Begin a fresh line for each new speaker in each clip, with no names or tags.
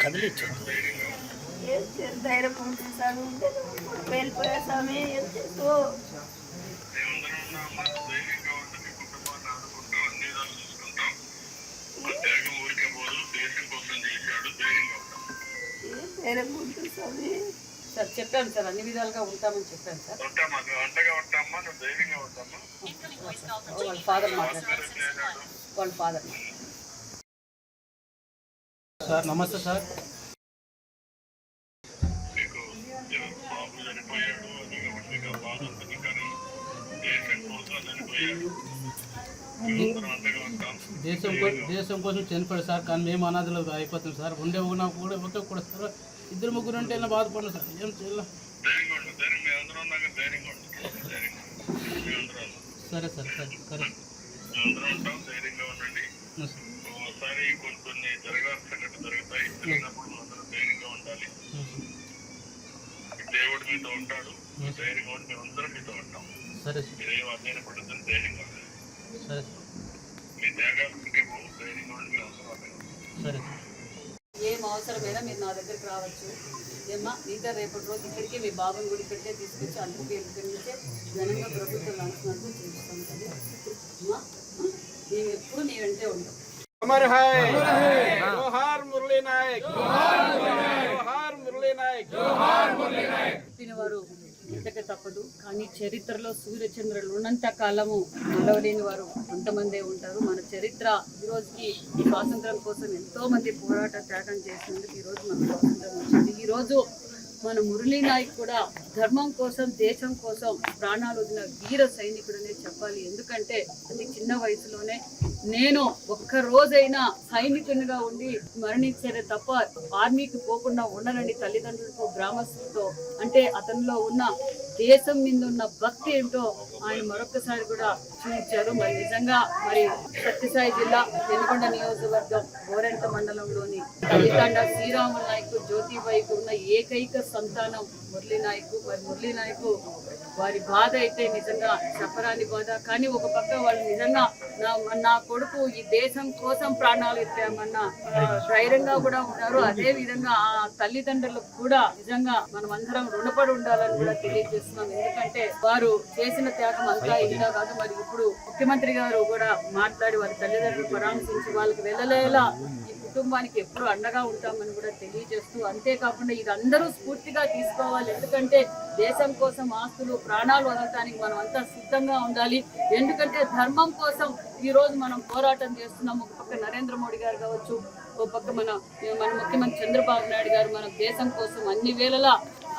కదిలిచ్చు ధైర్యం పంపిస్తాను వెళ్ళిపోయా స్వామి ఏం చేస్తూ ధైర్యం పంపిస్తాను
సార్ చెప్పాను సార్ అన్ని విధాలుగా ఉంటామని చెప్పాను సార్. వాళ్ళ ఫాదర్ మాట్లాడారు వాళ్ళ ఫాదర్.
సార్ నమస్తే సార్.
మీకు దేశం
దేశం కోసం చనిపోయాడు సార్ కానీ మేము అనాథలు అయిపోతాం సార్. ఉండే ఉన్న కూడా ఒకే కూడా సార్. ఇద్దరు ముగ్గురు ఉంటే ఇలా బాధపడిన సార్. ఏం చేయాలి. సరే సార్ సరే సరే.
ఒకసారి కొన్ని జరగాల్సిన జరుగుతాయి. జరిగినప్పుడు ధైర్యంగా ఉండాలి. దేవుడు మీతో ఉంటాడు. మీ ధైర్యంగా ఉండి మేమందరం మీతో ఉంటాం.
సరే సార్.
మీరేం అధ్యయన పడుతుంది ధైర్యంగా ఉండండి.
సరే సార్.
మీ
ఏం అవసరమైనా మీరు నా దగ్గరికి రావచ్చు. ఏమ్మా ఇంకా రేపటి రోజు ఇక్కడికి మీ బాబుని గుడి ఇక్కడికే తీసుకొచ్చి అందుకే ఇక్కడి నుంచే ఘనంగా ప్రభుత్వం లాంఛనాలను ఎప్పుడు నీ వెంటే ఉంటాం.
నాయక్! మురళీ నాయక్! మురళీ
నాయక్! తినేవారు ఎంతక తప్పదు. కానీ చరిత్రలో సూర్యచంద్రులు ఉన్నంత కాలము నిలవలేని వారు కొంతమందే ఉంటారు. మన చరిత్ర ఈ రోజుకి స్వాతంత్రం కోసం ఎంతో మంది పోరాట త్యాగం చేసినందుకు ఈ రోజు మన స్వాతంత్రం వచ్చింది. ఈ రోజు మన మురళీ నాయక్ కూడా ధర్మం కోసం దేశం కోసం ప్రాణాలు వదిలిన వీర సైనికుడనే చెప్పాలి. ఎందుకంటే అతి చిన్న వయసులోనే నేను ఒక్క రోజైనా సైనికునిగా ఉండి మరణించేదే తప్ప ఆర్మీకి పోకుండా ఉండనని తల్లిదండ్రులతో గ్రామస్తులతో అంటే అతనిలో ఉన్న దేశం మీద ఉన్న భక్తి ఏంటో ఆయన మరొకసారి కూడా ఇచ్చారు మరి నిజంగా మరి సత్యసాయి జిల్లా వెలుగొండ నియోజకవర్గం గోరెంట మండలంలోని తల్లిదండ శ్రీరాముల నాయకు జ్యోతిబాయికి ఉన్న ఏకైక సంతానం మురళీ నాయకు. మరి మురళీ నాయకు వారి బాధ అయితే నిజంగా చెప్పరాని బాధ. కానీ ఒక పక్క వాళ్ళు నిజంగా నా నా కొడుకు ఈ దేశం కోసం ప్రాణాలు ఎత్తామన్న ధైర్యంగా కూడా ఉన్నారు. అదే విధంగా ఆ తల్లిదండ్రులకు కూడా నిజంగా మనం అందరం రుణపడి ఉండాలని కూడా తెలియజేస్తున్నాం. ఎందుకంటే వారు చేసిన త్యాగం అంతా ఇంత కాదు. మరి ఇప్పుడు ముఖ్యమంత్రి గారు కూడా మాట్లాడి వారి తల్లిదండ్రులు పరామర్శించి వాళ్ళకి వెళ్ళలేలా ఈ కుటుంబానికి ఎప్పుడు అండగా ఉంటామని కూడా తెలియజేస్తూ అంతేకాకుండా ఇది అందరూ స్ఫూర్తిగా తీసుకోవాలి. ఎందుకంటే దేశం కోసం ఆస్తులు ప్రాణాలు వదలటానికి మనం అంతా సిద్ధంగా ఉండాలి. ఎందుకంటే ధర్మం కోసం ఈ రోజు మనం పోరాటం చేస్తున్నాం ఒక పక్క నరేంద్ర మోడీ గారు కావచ్చు ఒక పక్క మన మన ముఖ్యమంత్రి చంద్రబాబు నాయుడు గారు మన దేశం కోసం అన్ని వేళలా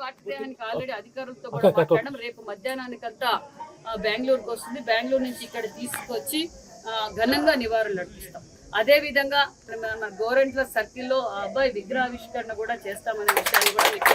పార్టీదేహానికి ఆల్రెడీ అధికారులతో కూడా మాట్లాడడం రేపు మధ్యాహ్నానికంతా ఆ, బెంగళూరుకు వస్తుంది. బెంగళూరు నుంచి ఇక్కడ తీసుకొచ్చి ఆ, ఘనంగా అర్పిస్తాం. అదే విధంగా మన గోరెంట్ల సర్కిల్లో ఆ అబ్బాయి విగ్రహావిష్కరణ కూడా చేస్తామనే విషయాన్ని కూడా మీకు.